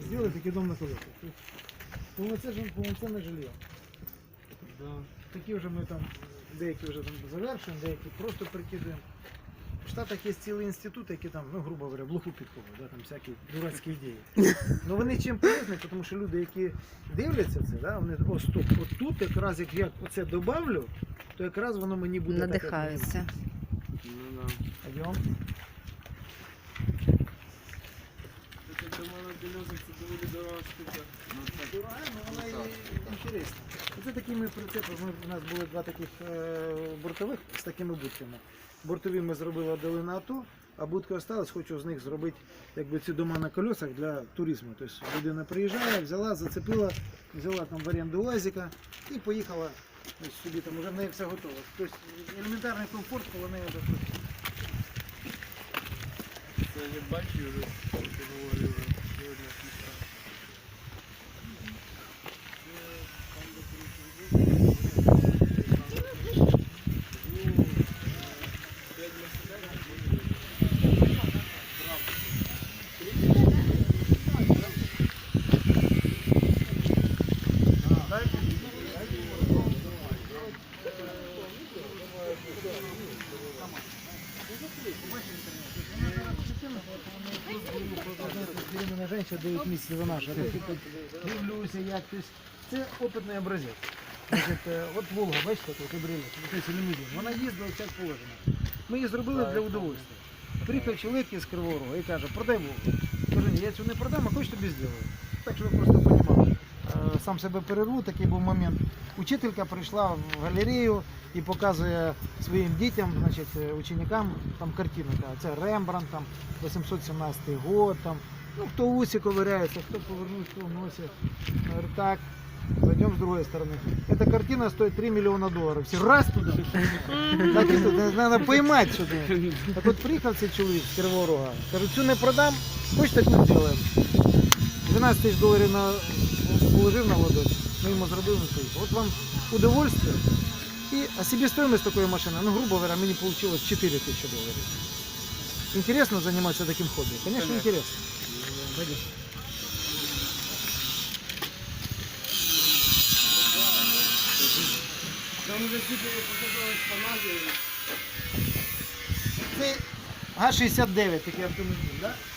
Сделай таки дом на колесах. Повноцінне, повноцінне жилье. Такі вже ми там, деякі вже там завершуємо, деякі просто прикидуємо. В Штатах є цілий інститут, які там, ну, грубо говоря, блоху підковують, да, там всякі дурацькі ідеї. Ну вони чим полезні, тому що люди, які дивляться це, да, вони о, стоп, от тут якраз як я оце добавлю, то якраз воно мені буде так, Надихаються. Ну да. Пойдем. Це це доволі дорога штука. Дорога, але вона інтересна. Оце такими прицепами. У нас були два таких е, бортових з такими будками. Бортові ми зробили дали на АТО, а будки осталось, хочу з них зробити якби, ці дома на колесах для туризму. Тобто людина приїжджає, взяла, зацепила, взяла там в оренду УАЗика і поїхала ось собі там вже в неї все готово. Тобто елементарний комфорт коло неї вже. Це я бачу вже, говорив вже сьогодні Беременна женщина 9 місяців вона ж дивлюся, як тобто це опитний образець. Е, от Волга, бачите, тут кабріолет. Вона їздила як положено. Ми її зробили для удовольствия. Приїхав чоловік із Кривого Рогу і каже, продай Волгу. Кажу, я цю не продам, а хоч тобі зроблю. Так що ви просто розуміли. Сам себе перерву, такий був момент. Учителька прийшла в галерею і показує своїм дітям, значить, е, ученикам там картину. Це Рембрандт, там 817 год, там, ну, хто усі ковиряється, хто повернув, хто в носі. Так, зайдем с другой стороны. Эта картина стоит 3 миллиона долларов. Все раз туда. Так і тут, надо поймать сюди. Так от приїхав цей чоловік з Кривого Рога. Кажу, цю не продам, хоч таку зробимо. 12 тисяч доларів на, положив на ладонь, ми йому зробили на поїхав. От вам удовольствие. І, а себестоимость такої машини, ну, грубо говоря, мені получилось 4 тисячі доларів. Интересно заниматься таким хобби? Конечно, Конечно. интересно. Пойдем. Там вже тільки показалось фанати. Це Га-69 такий автомобіль, да? Але хто заграли,